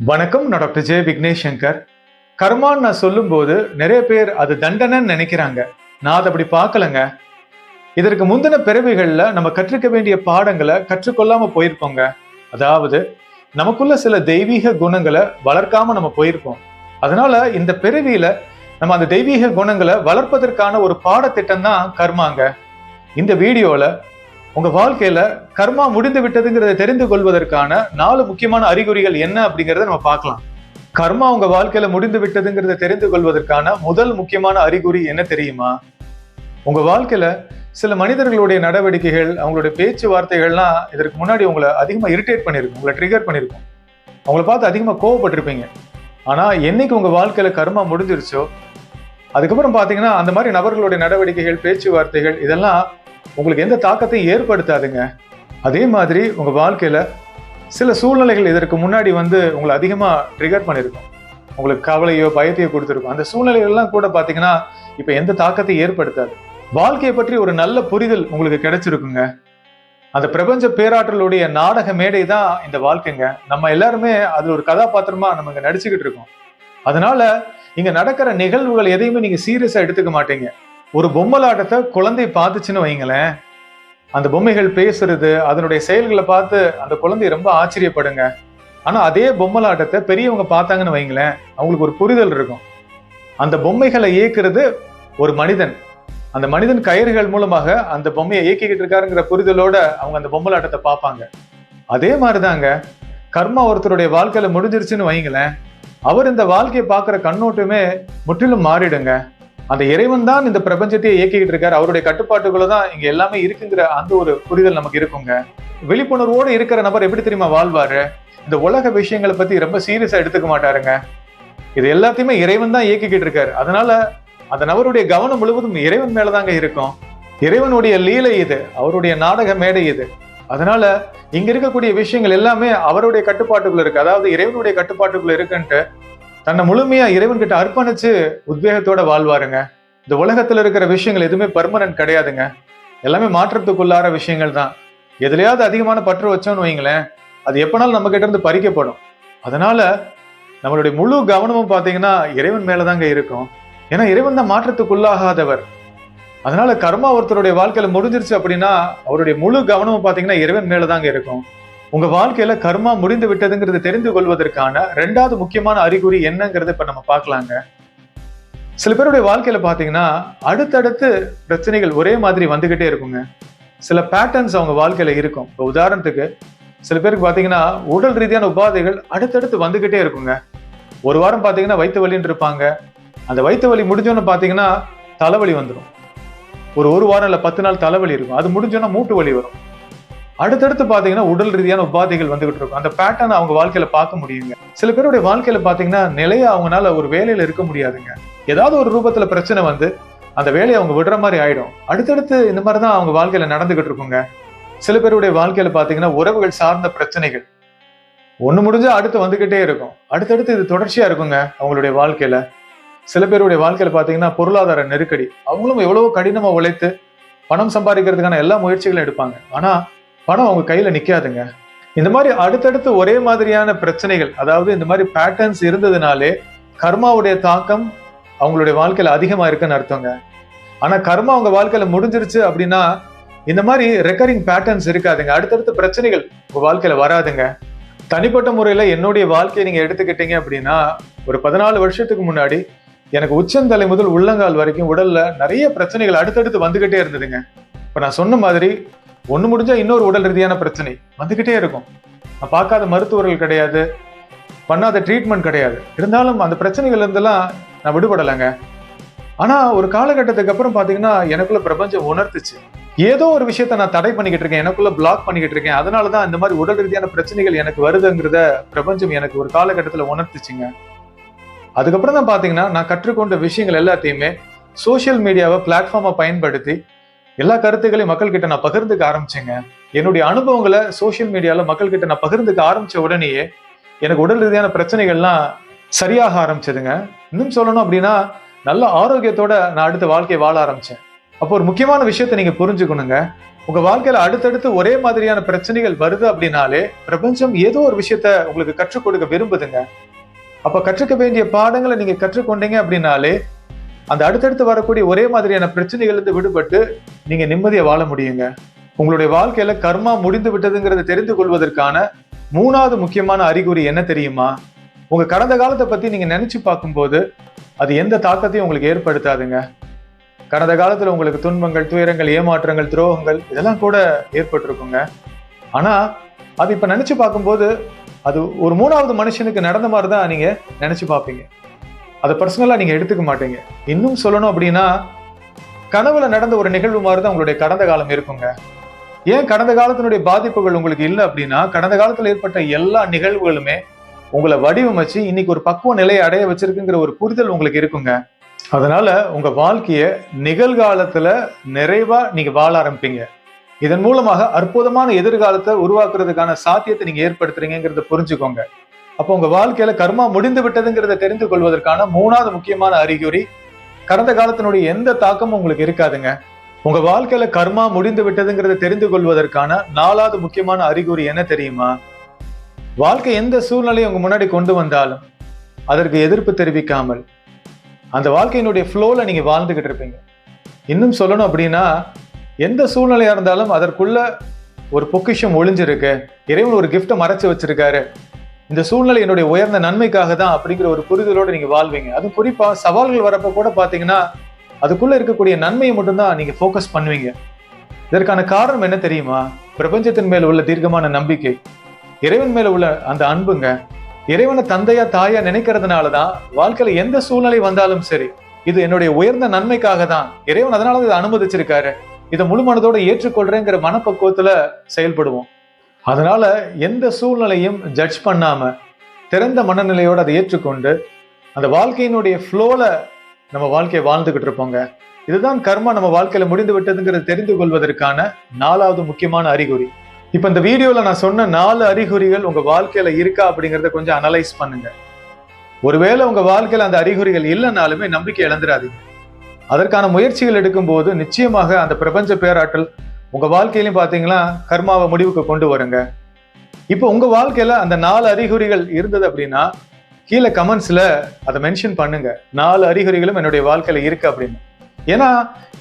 வணக்கம் நான் டாக்டர் ஜெய விக்னேஷ் சங்கர் கர்மான்னு நான் சொல்லும்போது நிறைய பேர் அது தண்டனைன்னு நினைக்கிறாங்க. நான் அதை அப்படி பார்க்கலங்க. இதற்கு முந்தின பிறவிகளில் நம்ம கற்றுக்க வேண்டிய பாடங்களை கற்றுக்கொள்ளாம போயிருப்போங்க அதாவது நமக்குள்ள சில தெய்வீக குணங்களை வளர்க்காம நம்ம போயிருப்போம் அதனால இந்த பிறவியில நம்ம அந்த தெய்வீக குணங்களை வளர்ப்பதற்கான ஒரு பாடத்திட்டம் தான் கர்மாங்க. இந்த வீடியோவில் உங்க வாழ்க்கையில கர்மா முடிந்து விட்டதுங்கிறத தெரிந்து கொள்வதற்கான நாலு முக்கியமான அறிகுறிகள் என்ன அப்படிங்கறத நம்ம பார்க்கலாம். கர்மா உங்க வாழ்க்கையில முடிந்து விட்டதுங்கிறத தெரிந்து கொள்வதற்கான முதல் முக்கியமான அறிகுறி என்ன தெரியுமா? உங்க வாழ்க்கையில சில மனிதர்களுடைய நடவடிக்கைகள் அவங்களுடைய பேச்சுவார்த்தைகள்லாம் இதற்கு முன்னாடி உங்களை அதிகமாக இரிட்டேட் பண்ணியிருக்கும் உங்களை ட்ரிகர் பண்ணியிருக்கும். அவங்கள பார்த்து அதிகமாக கோவப்பட்டிருப்பீங்க. ஆனால் என்னைக்கு உங்கள் வாழ்க்கையில் கர்மா முடிஞ்சிருச்சோ அதுக்கப்புறம் பார்த்தீங்கன்னா அந்த மாதிரி நபர்களுடைய நடவடிக்கைகள் பேச்சுவார்த்தைகள் இதெல்லாம் உங்களுக்கு எந்த தாக்கத்தையும் ஏற்படுத்தாதுங்க. அதே மாதிரி உங்கள் வாழ்க்கையில் சில சூழ்நிலைகள் இதற்கு முன்னாடி வந்து உங்களை அதிகமாக ட்ரிகர் பண்ணியிருக்கும். உங்களுக்கு கவலையோ பயத்தையோ கொடுத்துருக்கும். அந்த சூழ்நிலைகள்லாம் கூட பார்த்தீங்கன்னா இப்போ எந்த தாக்கத்தையும் ஏற்படுத்தாது. வாழ்க்கையை பற்றி ஒரு நல்ல புரிதல் உங்களுக்கு கிடைச்சிருக்குங்க. அந்த பிரபஞ்ச பேராற்றலுடைய நாடக மேடை தான் இந்த வாழ்க்கைங்க. நம்ம எல்லாருமே அதில் ஒரு கதாபாத்திரமா நம்ம இங்கே நடிச்சுக்கிட்டு இருக்கோம். அதனால இங்கே நடக்கிற நிகழ்வுகள் எதையுமே நீங்கள் சீரியஸாக எடுத்துக்க மாட்டீங்க. ஒரு பொம்மலாட்டத்தை குழந்தை பார்த்துச்சுன்னு வைங்களேன். அந்த பொம்மைகள் பேசுறது அதனுடைய செயல்களை பார்த்து அந்த குழந்தை ரொம்ப ஆச்சரியப்படுங்க. ஆனா அதே பொம்மலாட்டத்தை பெரியவங்க பார்த்தாங்கன்னு வைங்களேன் அவங்களுக்கு ஒரு புரிதல் இருக்கும். அந்த பொம்மைகளை இயக்குறது ஒரு மனிதன். அந்த மனிதன் கயிறுகள் மூலமாக அந்த பொம்மையை இயக்கிக்கிட்டு இருக்காருங்கிற புரிதலோட அவங்க அந்த பொம்மலாட்டத்தை பார்ப்பாங்க. அதே மாதிரிதாங்க கர்மா ஒருத்தருடைய வாழ்க்கையில முடிஞ்சிருச்சுன்னு வைங்களேன் அவர் இந்த வாழ்க்கையை பார்க்குற கண்ணோட்டமே முற்றிலும் மாறிடுங்க. அந்த இறைவன் தான் இந்த பிரபஞ்சத்தையே இயக்கிக்கிட்டு இருக்காரு. அவருடைய கட்டுப்பாட்டுக்குள்ள தான் இங்க எல்லாமே இருக்குங்கிற அந்த ஒரு புரிதல் நமக்கு இருக்குங்க. விழிப்புணர்வோடு இருக்கிற நபர் எப்படி தெரியுமா வாழ்வாரு? இந்த உலக விஷயங்களை பத்தி ரொம்ப சீரியஸா எடுத்துக்க மாட்டாருங்க. இது எல்லாத்தையுமே இறைவன் தான் இயக்கிக்கிட்டு இருக்காரு. அதனால அந்த நபருடைய கவனம் முழுவதும் இறைவன் மேலதாங்க இருக்கும். இறைவனுடைய லீலை இது அவருடைய நாடக மேடை இது. அதனால இங்க இருக்கக்கூடிய விஷயங்கள் எல்லாமே அவருடைய கட்டுப்பாட்டுக்குள்ள இருக்கு. அதாவது இறைவனுடைய கட்டுப்பாட்டுக்குள்ள இருக்குன்ட்டு தன்னை முழுமையா இறைவன் கிட்ட அர்ப்பணிச்சு உத்வேகத்தோட வாழ்வாருங்க. இந்த உலகத்துல இருக்கிற விஷயங்கள் எதுவுமே பர்மனன்ட் கிடையாதுங்க. எல்லாமே மாற்றத்துக்குள்ளார விஷயங்கள் தான். எதுலையாவது அதிகமான பற்று வச்சோம்னு வைங்களேன் அது எப்பனாலும் நம்ம கிட்ட இருந்து பறிக்கப்படும். அதனால நம்மளுடைய முழு கவனமும் பாத்தீங்கன்னா இறைவன் மேலதாங்க இருக்கும். ஏன்னா இறைவன் தான் மாற்றத்துக்குள்ளாகாதவர். அதனால கர்மா ஒருத்தருடைய வாழ்க்கையில முடிஞ்சிருச்சு அப்படின்னா அவருடைய முழு கவனமும் பார்த்தீங்கன்னா இறைவன் மேலதாங்க இருக்கும். உங்க வாழ்க்கையில கர்மா முடிந்து விட்டதுங்கிறது தெரிந்து கொள்வதற்கான ரெண்டாவது முக்கியமான அறிகுறி என்னங்கிறத இப்ப நம்ம பார்க்கலாங்க. சில பேருடைய வாழ்க்கையில பாத்தீங்கன்னா அடுத்தடுத்து பிரச்சனைகள் ஒரே மாதிரி வந்துகிட்டே இருக்குங்க. சில பேட்டர்ன்ஸ் அவங்க வாழ்க்கையில இருக்கும். இப்போ உதாரணத்துக்கு சில பேருக்கு பாத்தீங்கன்னா உடல் ரீதியான உபாதைகள் அடுத்தடுத்து வந்துகிட்டே இருக்குங்க. ஒரு வாரம் பாத்தீங்கன்னா வயிற்று வலின்னு இருப்பாங்க. அந்த வயிற்று வலி முடிஞ்சோன்னு பாத்தீங்கன்னா தலைவலி வந்துடும் ஒரு ஒரு வாரம் இல்லை பத்து நாள் தலைவலி இருக்கும். அது முடிஞ்சோன்னா மூட்டு வலி வரும். அடுத்தடுத்து பாத்தீங்கன்னா உடல் ரீதியான உபாதைகள் வந்துகிட்டு இருக்கும். அந்த பேட்டர்ன் அவங்க வாழ்க்கையில பார்க்க முடியுங்க. சில பேருடைய வாழ்க்கையில பாத்தீங்கன்னா நிலையா அவங்களால ஒரு வேலையில இருக்க முடியாதுங்க. ஏதாவது ஒரு ரூபத்துல பிரச்சனை வந்து அந்த வேலையை அவங்க விடுற மாதிரி ஆயிடும். அடுத்தடுத்து இந்த மாதிரி தான் அவங்க வாழ்க்கையில நடந்துகிட்டு இருக்குங்க. சில பேருடைய வாழ்க்கையில பாத்தீங்கன்னா உறவுகள் சார்ந்த பிரச்சனைகள். ஒண்ணு முடிஞ்சா அடுத்து வந்துகிட்டே இருக்கும். அடுத்தடுத்து இது தொடர்ச்சியா இருக்குங்க அவங்களுடைய வாழ்க்கையில. சில பேருடைய வாழ்க்கையில பாத்தீங்கன்னா பொருளாதார நெருக்கடி. அவங்களும் எவ்வளவோ கடினமா உழைத்து பணம் சம்பாதிக்கிறதுக்கான எல்லா முயற்சிகளும் எடுப்பாங்க. ஆனா பணம் அவங்க கையில நிக்காதுங்க. இந்த மாதிரி அடுத்தடுத்து ஒரே மாதிரியான பிரச்சனைகள் அதாவது இந்த மாதிரி பேட்டர்ன்ஸ் இருந்ததுனாலே கர்மாவுடைய தாக்கம் அவங்களுடைய வாழ்க்கையில அதிகமா இருக்குன்னு அர்த்தங்க. ஆனா கர்மா அவங்க வாழ்க்கையில முடிஞ்சிருச்சு அப்படின்னா இந்த மாதிரி ரெக்கரிங் பேட்டர்ன்ஸ் இருக்காதுங்க. அடுத்தடுத்த பிரச்சனைகள் உங்க வாழ்க்கையில வராதுங்க. தனிப்பட்ட முறையில என்னுடைய வாழ்க்கையை நீங்க எடுத்துக்கிட்டீங்க அப்படின்னா ஒரு பதினாலு வருஷத்துக்கு முன்னாடி எனக்கு உச்சந்தலை முதல் உள்ளங்கால் வரைக்கும் உடல்ல நிறைய பிரச்சனைகள் அடுத்தடுத்து வந்துகிட்டே இருந்ததுங்க. இப்ப நான் சொன்ன மாதிரி ஒன்று முடிஞ்சா இன்னொரு உடல் ரீதியான பிரச்சனை வந்துக்கிட்டே இருக்கும். நான் பார்க்காத மருத்துவர்கள் கிடையாது. பண்ணாத ட்ரீட்மெண்ட் கிடையாது. இருந்தாலும் அந்த பிரச்சனைகள் இருந்தெல்லாம் நான் விடுபடலைங்க. ஆனால் ஒரு காலகட்டத்துக்கு அப்புறம் பார்த்தீங்கன்னா எனக்குள்ள பிரபஞ்சம் உணர்த்துச்சு. ஏதோ ஒரு விஷயத்த நான் தடை பண்ணிக்கிட்டு இருக்கேன் எனக்குள்ள பிளாக் பண்ணிக்கிட்டு இருக்கேன் அதனாலதான் இந்த மாதிரி உடல் ரீதியான பிரச்சனைகள் எனக்கு வருதுங்கிறத பிரபஞ்சம் எனக்கு ஒரு காலகட்டத்தில் உணர்த்துச்சுங்க. அதுக்கப்புறம் தான் பார்த்தீங்கன்னா நான் கற்றுக்கொண்ட விஷயங்கள் எல்லாத்தையுமே சோஷியல் மீடியாவை பிளாட்ஃபார்மை பயன்படுத்தி எல்லா கருத்துக்களையும் மக்கள்கிட்ட நான் பகிர்ந்துக்க ஆரம்பிச்சேங்க. என்னுடைய அனுபவங்களை சோஷியல் மீடியால மக்கள்கிட்ட நான் பகிர்ந்துக்க ஆரம்பிச்ச உடனேயே எனக்கு உடல் ரீதியான பிரச்சனைகள்லாம் சரியாக ஆரம்பிச்சதுங்க. இன்னும் சொல்லணும் அப்படின்னா நல்ல ஆரோக்கியத்தோட நான் அடுத்த வாழ்க்கையை வாழ ஆரம்பிச்சேன். அப்போ ஒரு முக்கியமான விஷயத்த நீங்க புரிஞ்சுக்கணுங்க. உங்க வாழ்க்கையில அடுத்தடுத்து ஒரே மாதிரியான பிரச்சனைகள் வருது அப்படின்னாலே பிரபஞ்சம் ஏதோ ஒரு விஷயத்த உங்களுக்கு கற்றுக் கொடுக்க விரும்புதுங்க. அப்ப கற்றுக்க வேண்டிய பாடங்களை நீங்க கற்றுக்கொண்டீங்க அப்படின்னாலே அந்த அடுத்தடுத்து வரக்கூடிய ஒரே மாதிரியான பிரச்சனைகளிலிருந்து விடுபட்டு நீங்க நிம்மதியை வாழ முடியுங்க. உங்களுடைய வாழ்க்கையில கர்மா முடிந்து விட்டதுங்கிறத தெரிந்து கொள்வதற்கான மூணாவது முக்கியமான அறிகுறி என்ன தெரியுமா? உங்க கடந்த காலத்தை பத்தி நீங்க நினைச்சு பார்க்கும்போது அது எந்த தாக்கத்தையும் உங்களுக்கு ஏற்படுத்தாதுங்க. கடந்த காலத்துல உங்களுக்கு துன்பங்கள் துயரங்கள் ஏமாற்றங்கள் துரோகங்கள் இதெல்லாம் கூட ஏற்பட்டிருக்குங்க. ஆனா அது இப்ப நினைச்சு பார்க்கும்போது அது ஒரு மூணாவது மனுஷனுக்கு நடந்த மாதிரி தான் நீங்க நினைச்சு பார்ப்பீங்க. அதை பர்சனலாக நீங்க எடுத்துக்க மாட்டீங்க. இன்னும் சொல்லணும் அப்படின்னா கனவுல நடந்த ஒரு நிகழ்வு மாதிரி தான் உங்களுடைய கடந்த காலம் இருக்குங்க. ஏன் கடந்த காலத்தினுடைய பாதிப்புகள் உங்களுக்கு இல்லை அப்படின்னா கடந்த காலத்துல ஏற்பட்ட எல்லா நிகழ்வுகளுமே உங்களை வடிவமைச்சு இன்னைக்கு ஒரு பக்குவ நிலையை அடைய வச்சிருக்குங்கிற ஒரு புரிதல் உங்களுக்கு இருக்குங்க. அதனால உங்க வாழ்க்கைய நிகழ்காலத்துல நிறைவா நீங்க வாழ ஆரம்பிப்பீங்க. இதன் மூலமாக அற்புதமான எதிர்காலத்தை உருவாக்குறதுக்கான சாத்தியத்தை நீங்க ஏற்படுத்துறீங்கிறத புரிஞ்சுக்கோங்க. அப்போ உங்க வாழ்க்கையில கர்மா முடிந்து விட்டதுங்கிறத தெரிந்து கொள்வதற்கான மூணாவது முக்கியமான அறிகுறி கடந்த காலத்தினுடைய எந்த தாக்கமும் உங்களுக்கு இருக்காதுங்க. உங்க வாழ்க்கையில கர்மா முடிந்து விட்டதுங்கிறத தெரிந்து கொள்வதற்கான நாலாவது முக்கியமான அறிகுறி என்ன தெரியுமா? வாழ்க்கை எந்த சூழ்நிலையை உங்க முன்னாடி கொண்டு வந்தாலும் அதற்கு எதிர்ப்பு தெரிவிக்காமல் அந்த வாழ்க்கையினுடைய ஃப்ளோல நீங்க வாழ்ந்துகிட்டு இருப்பீங்க. இன்னும் சொல்லணும் அப்படின்னா எந்த சூழ்நிலையா இருந்தாலும் அதற்குள்ள ஒரு பொக்கிஷம் ஒளிஞ்சிருக்கு. இறைவன் ஒரு கிஃப்டை மறைச்சு வச்சிருக்காரு. இந்த சூழ்நிலை என்னுடைய உயர்ந்த நன்மைக்காக தான் அப்படிங்கிற ஒரு புரிதலோடு நீங்கள் வாழ்வீங்க. அதுவும் குறிப்பாக சவால்கள் வரப்போ கூட பார்த்தீங்கன்னா அதுக்குள்ளே இருக்கக்கூடிய நன்மையை மட்டும்தான் நீங்கள் ஃபோக்கஸ் பண்ணுவீங்க. இதற்கான காரணம் என்ன தெரியுமா? பிரபஞ்சத்தின் மேல் உள்ள தீர்க்கமான நம்பிக்கை. இறைவன் மேல உள்ள அந்த அன்புங்க. இறைவனை தந்தையா தாயா நினைக்கிறதுனாலதான் வாழ்க்கையில எந்த சூழ்நிலை வந்தாலும் சரி இது என்னுடைய உயர்ந்த நன்மைக்காக தான் இறைவன் அதனால இதை அனுமதிச்சிருக்காரு. இதை முழு மனதோட ஏற்றுக்கொள்றேங்கிற மனப்பக்குவத்துல செயல்படுவோம். அதனால் எந்த சூழ்நிலையும் ஜட்ஜ் பண்ணாமல் திறந்த மனநிலையோடு அதை ஏற்றுக்கொண்டு அந்த வாழ்க்கையினுடைய ஃப்ளோவில் நம்ம வாழ்க்கையை வாழ்ந்துக்கிட்டு இருப்போங்க. இதுதான் கர்மா நம்ம வாழ்க்கையில் முடிந்து விட்டதுங்கிறத தெரிந்து கொள்வதற்கான நாலாவது முக்கியமான அறிகுறி. இப்போ இந்த வீடியோவில் நான் சொன்ன நாலு அறிகுறிகள் உங்கள் வாழ்க்கையில் இருக்கா அப்படிங்கிறத கொஞ்சம் அனலைஸ் பண்ணுங்க. ஒருவேளை உங்கள் வாழ்க்கையில் அந்த அறிகுறிகள் இல்லைனாலுமே நம்பிக்கை இழந்துடாதீங்க. அதற்கான முயற்சிகள் எடுக்கும்போது நிச்சயமாக அந்த பிரபஞ்ச பேராற்றல் உங்கள் வாழ்க்கையிலையும் பார்த்தீங்கன்னா கர்மாவை முடிவுக்கு கொண்டு வருங்க. இப்போ உங்கள் வாழ்க்கையில் அந்த நாலு அறிகுறிகள் இருந்தது அப்படின்னா கீழே கமெண்ட்ஸில் அதை மென்ஷன் பண்ணுங்க. நாலு அறிகுறிகளும் என்னுடைய வாழ்க்கையில் இருக்கு அப்படின்னு. ஏன்னா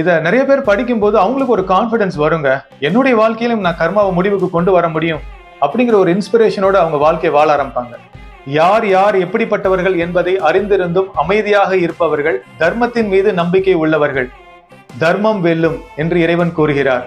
இதை நிறைய பேர் படிக்கும்போது அவங்களுக்கு ஒரு கான்ஃபிடென்ஸ் வருங்க. என்னுடைய வாழ்க்கையிலும் நான் கர்மாவை முடிவுக்கு கொண்டு வர முடியும் அப்படிங்கிற ஒரு இன்ஸ்பிரேஷனோட அவங்க வாழ்க்கையை வாழ ஆரம்பிப்பாங்க. யார் யார் எப்படிப்பட்டவர்கள் என்பதை அறிந்திருந்தும் அமைதியாக இருப்பவர்கள் தர்மத்தின் மீது நம்பிக்கை உள்ளவர்கள். தர்மம் வெல்லும் என்று இறைவன் கூறுகிறார்.